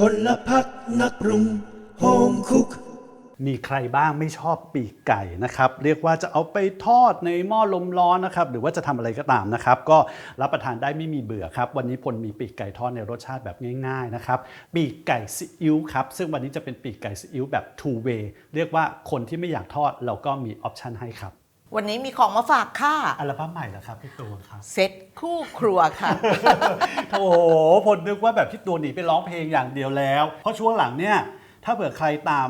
พลพักนักปรุงโฮมคุก มีใครบ้างไม่ชอบปีกไก่นะครับ เรียกว่าจะเอาไปทอดในหม้อลมร้อนนะครับ หรือว่าจะทำอะไรก็ตามนะครับ ก็รับประทานได้ไม่มีเบื่อครับ วันนี้พลมีปีกไก่ทอดในรสชาติแบบง่าย ๆนะครับ ปีกไก่ซีอิ๊วครับ ซึ่งวันนี้จะเป็นปีกไก่ซีอิ๊วแบบ two way เรียกว่าคนที่ไม่อยากทอดเราก็มีออปชันให้ครับ วันนี้มีของมาฝากค่ะ อัลบั้มใหม่เหรอครับพี่ตูนครับ เซ็ตคู่ครัวค่ะ โอ้โหพลนึกว่าแบบพี่ตูนหนีไปร้องเพลงอย่างเดียวแล้ว เพราะช่วงหลังเนี่ยถ้าเผื่อใครตาม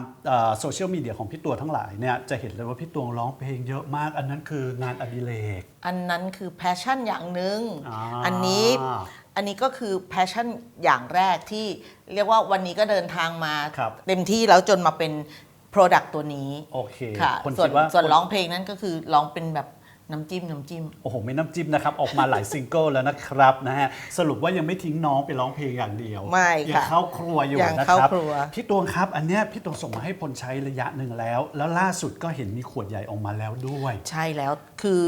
โซเชียลมีเดียของพี่ตัวทั้งหลายเนี่ยจะเห็นเลยว่าพี่ตวงร้องเพลงเยอะมาก อันนั้นคืองานอดิเรก อันนั้นคือแพชชั่นอย่างหนึ่งอ่าอันนี้อันนี้ก็คือแพชชั่นอย่างแรกที่เรียกว่าวันนี้ก็เดินทางมาครับเต็มที่แล้วจนมาเป็น Product ตัวนี้โอเคค่ะคนส่วคินดว่าส่วนร้องเพลงนั้นก็คือร้องเป็นแบบ น้ำจิ้มน้ำจิ้ม โอ้โหไม่น้ำจิ้มนะครับ ออกมาหลายซิงเกิลแล้วนะครับนะฮะสรุปว่ายังไม่ทิ้งน้องไปร้องเพลงอย่างเดียวไม่ยังค่ะเข้าครัวอยู่ยังนะคเข้ารับครัว พี่ตวงครับอันเนี้ยพี่ตวงส่งมาให้พลใช้ระยะหนึ่งแล้ว แล้วล่าสุดก็เห็นมีขวดใหญ่ออกมาแล้วด้วย ใช่แล้วคือ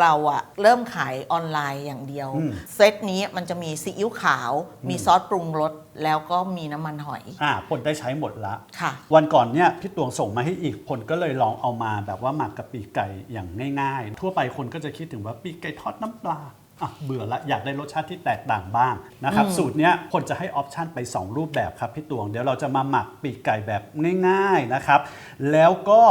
เราอะเริ่มขายออนไลน์อย่างเดียว อืม เซตนี้มันจะมีซีอิ๊วขาว มีซอสปรุงรสแล้วก็มีน้ำมันหอยอ่าพลได้ใช้หมดละ ค่ะ วันก่อนเนี่ยพี่ตวงส่งมาให้อีกผลก็เลยลองเอามาแบบว่าหมักกับปีกไก่อย่างง่าย ๆ ทั่วไปคนก็จะคิดถึงว่าปีกไก่ทอดน้ำปลาอะเบื่อละอยากได้รสชาติที่แตกต่างบ้างนะครับสูตรเนี้ยผลจะให้ออปชันไป 2 รูปแบบครับพี่ตวง เดี๋ยวเราจะมาหมักปีกไก่แบบง่ายๆนะครับ แล้วก็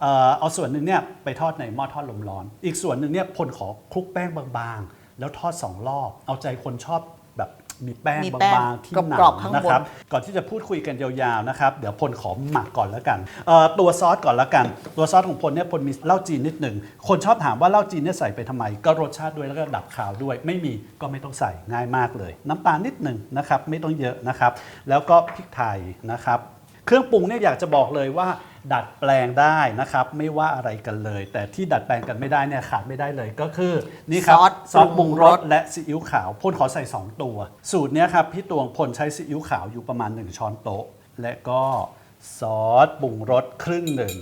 เอ่อเอาส่วนหนึ่งเนี่ยไปทอดในหม้อทอดลมร้อน อีกส่วนหนึ่งเนี่ยพลขอคลุกแป้งบางๆ แล้วทอดสองรอบ เอาใจคนชอบแบบ มีแป้งมีแป้งบางๆที่หนากรอบๆข้างบน นะครับ ก่อนที่จะพูดคุยกันยาวๆนะครับ เดี๋ยวพลขอหมักก่อนแล้วกันเอ่อตัวซอสก่อนแล้วกัน ตัวซอสของพลเนี่ยพลมีเหล้าจีนนิดหนึ่ง คนชอบถามว่าเหล้าจีนเนี่ยใส่ไปทำไม ก็รสชาติด้วยแล้วก็ดับขาวด้วย ไม่มีก็ไม่ต้องใส่ง่ายมากเลย น้ำตาลนิดหนึ่งนะครับ ไม่ต้องเยอะนะครับ แล้วก็พริกไทยนะครับ เครื่องปรุงเนี่ยอยากจะบอกเลยว่า ดัดแปลงได้นะครับไม่ว่าอะไรกันเลย แต่ที่ดัดแปลงกันไม่ได้เนี่ยขาดไม่ได้เลยก็คือนี่ครับซอสซอสปรุงรปรุงรสสและซีอิ๊วขาวพลขอใส่ 2 ตัว สูตรเนี้ยครับพี่ตวงพลใช้ซีอิ๊วขาวอยู่ประมาณ 1 ช้อนโต๊ะ และก็ ซอสปรุงรสครึ่งหนึ่ง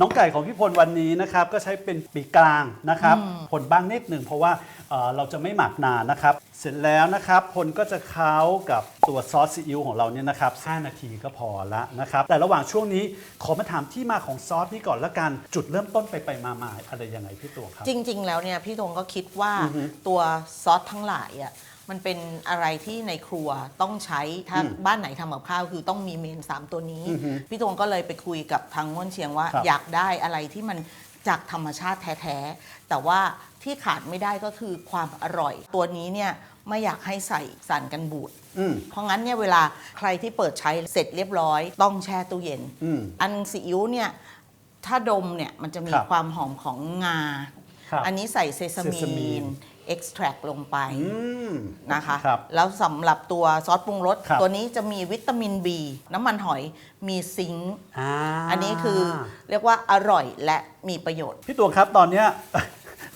น้องไก่ของพี่พลวันนี้นะครับก็ใช้เป็นปีกกลางนะครับผลบ้างนิดหนึ่งเพราะว่าเอ่อเราจะไม่หมักนานนะครับ เสร็จแล้วนะครับพลก็จะเค้ากับตัวซอสซีอิ๊วของเราเนี่ยนะครับ5นาทีก็พอละนะครับ แต่ระหว่างช่วงนี้ขอมาถามที่มาของซอสนี้ก่อนละกันจุดเริ่มต้นไปไปๆมาๆอะไรยังไงพี่ตวงครับ จริง ๆ แล้วเนี่ยพี่ธงก็คิดว่าอือฮึตัวซอสทั้งหลายอะ มันเป็นอะไรที่ในครัวต้องใช้ถ้าอืมบ้านไหนทำกับข้าวคือต้องมีเมน 3 ตัวนี้อือฮึพี่ธงก็เลยไปคุยกับทางง่วนเชียงว่า ครับอยากได้อะไรที่มันจากธรรมชาติแท้ๆ แต่ว่าที่ขาดไม่ได้ก็คือความอร่อย ตัวนี้เนี่ยไม่อยากให้ใส่สารกันบูดอืม เพราะงั้นเนี่ยเวลาใครที่เปิดใช้เสร็จเรียบร้อย ต้องแช่ตู้เย็น อืม อันซีอิ๊วเนี่ยถ้าดมเนี่ยมันจะมีครับความหอมของงา ครับอันนี้ใส่เซซามีเซซามีนเอ็กซ์แทรลงไปอืม นะคะ ครับแล้วสำหรับตัวซอสปรุงรส ครับ ตัวนี้จะมีวิตามิน B น้ำมันหอยมีซิงค์อ่าอันนี้คือเรียกว่าอร่อยและมีประโยชน์ พี่ตวงครับตอนเนี้ย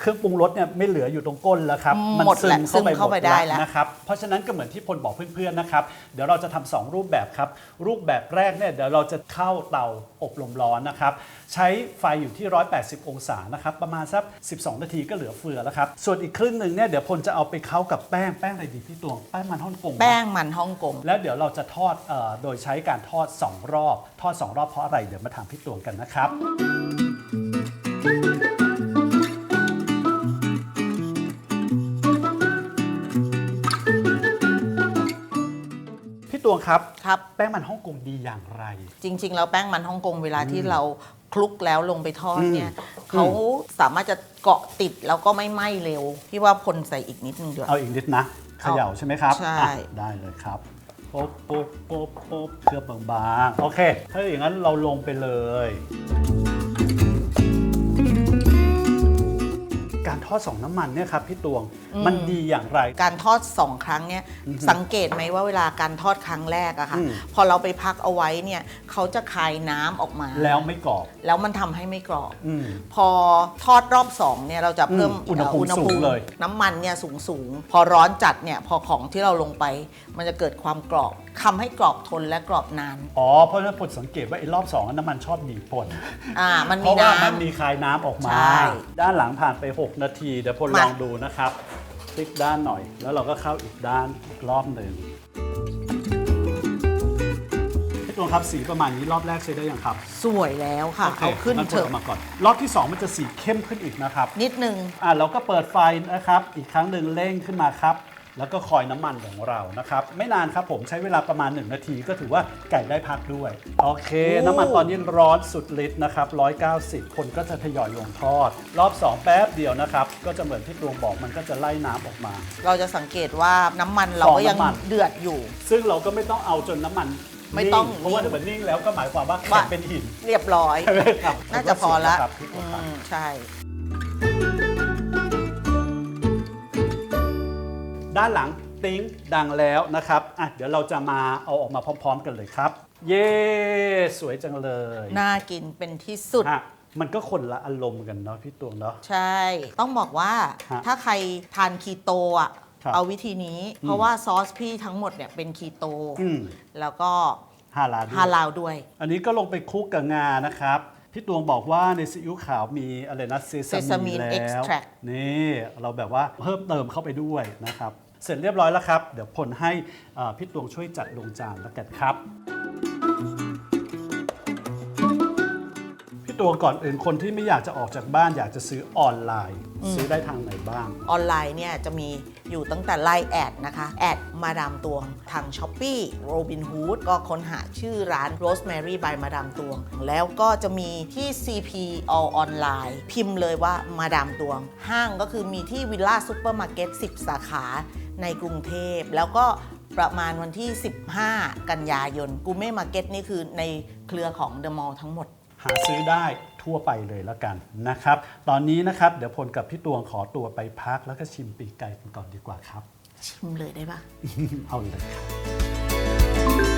เครื่องปรุงรสเนี่ยไม่เหลืออยู่ตรงก้นแล้วครับหมดแล้วซึมเข้าไปซึมเข้าไปหมได้แล้วนะครับเพราะฉะนั้นก็เหมือนที่พลบอกเพื่อนๆนะครับเดี๋ยวเราจะทำสองรูปแบบครับรูปแบบแรกเนี่ยเดี๋ยวเราจะเข้าเตาอบลมร้อนนะครับใช้ไฟอยู่ที่ 180 องศานะครับประมาณสัก 12 นาทีก็เหลือเฟือแล้วครับส่วนอีกครึ่งหนึ่งเนี่ยเดี๋ยวพลจะเอาไปเข้ากับแป้งแป้งอะไรดีพี่ตวงแป้งมันฮ่องกงแป้งมันฮ่องกง แล้วเดี๋ยวเราจะทอดเออโดยใช้การทอด 2 รอบ ทอด 2 รอบเพราะอะไร เดี๋ยวมาถามพี่ตวงกันนะครับ ตวงครับครับ แป้งมันฮ่องกงดีอย่างไร จริง ๆ แล้วแป้งมันฮ่องกงเวลาที่เราคลุกแล้วลงไปทอดเนี่ยอืมเขาสามารถจะเกาะติดแล้วก็ไม่ไหม้เร็วพี่ว่าพลใส่อีกนิดนึงด้วยเอาอีกนิดนะเขย่าใช่ไหมครับใช่ อะได้เลยครับปุ๊บปุ๊บปุ๊บปุ๊บเคลือบบางๆโอเค ถ้าอย่างนั้นเราลงไปเลย การทอดสองน้ำมันเนี่ยครับพี่ตวงมันดีอย่างไร การทอดสองครั้งเนี่ยสังเกตไหมว่าเวลาการทอดครั้งแรกอะค่ะอืมพอเราไปพักเอาไว้เนี่ยเขาจะคายน้ำออกมา แล้วไม่กรอบ แล้วมันทำให้ไม่กรอบอืมพอทอดรอบสองเนี่ยเราจะเพิ่มอืมอุณหภูมิสูงเลย น้ำมันเนี่ยสูงสูงๆพอร้อนจัดเนี่ยพอของที่เราลงไป มันจะเกิดความกรอบ ทำให้กรอบทนและกรอบนาน อ๋อ เพราะฉะนั้นผลสังเกตว่าไอ้รอบสองน้ำมันชอบหนีปนอ่ามันเพมีราะว่ามันน้ำมีคายน้ำออกมา ใช่ด้านหลังผ่านไป 6 นาทีเดี๋ยวพลมาลองดูนะครับพลิกด้านหน่อย แล้วเราก็เข้าอีกด้านอีกรอบหนึ่งตวงครับสีประมาณนี้รอบแรกใช้ได้ยังครับสวยแล้วค่ะโอเคเอาขึ้นงั้เถปิดอะกมาก่อน รอบที่2มันจะสีเข้มขึ้นอีกนะครับ นิดนึง อะเราก็เปิดไฟนะครับ อีกครั้งหนึ่งเร่งขึ้นมาครับ แล้วก็คอยน้ำมันของเรานะครับ ไม่นานครับผมใช้เวลาประมาณ 1 นาทีก็ถือว่าไก่ได้พักด้วย โอเคโอ้น้ำมันตอนนี้ร้อนสุดฤทธิ์นะครับ 190 คนก็จะทยอยลงทอด รอบ 2 แป๊บเดียวนะครับ ก็จะเหมือนที่ตวงบอกมันก็จะไล่น้ำออกมา เราจะสังเกตว่าน้ำมันเราฟองก็ยังน้ำมันเดือดอยู่ ซึ่งเราก็ไม่ต้องเอาจนน้ำมันไม่ต้องนิ่เพราะว่าถ้ามันนิ่งแล้วก็หมายความว่าแข็งว่าเป็นหิน เรียบร้อยครับน่าจะพอละครับพี่ตวอืงครับมใช่ ด้านหลังติ้งดังแล้วนะครับอะเดี๋ยวเราจะมาเอาออกมาพร้อม ๆ กันเลยครับ เย้สวยจังเลยน่ากินเป็นที่สุด ฮะมันก็คนละอารมณ์กันเนาะพี่ตวงเนาะ ใช่ ต้องบอกว่าฮะถ้าใครทานคีโตอะครับเอาวิธีนี้ เพราะว่าซอสพี่ทั้งหมดเนี่ยเป็นคีโต อืม แล้วก็ฮาลาลด้วย ฮาลาลด้วย อันนี้ก็ลงไปคลุกกับงานะครับ พี่ตวงบอกว่าในซีอิ๊วขาวมีอะไรนะเซซามิ Sesame แล้ว extract นี่ เราแบบว่าเพิ่มเติมเข้าไปด้วยนะครับ เสร็จเรียบร้อยแล้วครับ เดี๋ยวพลให้อ่าพี่ตวงช่วยจัดลงจานแล้วกันครับ พี่ตวงก่อนอื่นคนที่ไม่อยากจะออกจากบ้านอยากจะซื้อออนไลน์ ซื้อได้ทางไหนบ้าง ออนไลน์เนี่ยจะมีอยู่ตั้งแต่ไลน์แอดนะคะ แอดมาดามตวง ทาง s h อ p e e Robin Hood ก็ค้นหาชื่อร้าน Rosemary by มาดามตวง แล้วก็จะมีที่ CP All Online พิมพ์เลยว่ามาดามตวง ห้างก็คือมีที่วิลล่าซูเปอร์มาร์เก็ต10 สาขา ในกรุงเทพ แล้วก็ประมาณวันที่ 15 กันยายนกูเม่มาร์เก็ตนี่คือในเครือของเดอะมอลล์ทั้งหมด หาซื้อได้ทั่วไปเลยแล้วกันนะครับ ตอนนี้นะครับ เดี๋ยวพลกับพี่ตวงขอตัวไปพักแล้วก็ชิมปีกไก่กันก่อนดีกว่าครับ ชิมเลยได้ปะ เอาเลยครับ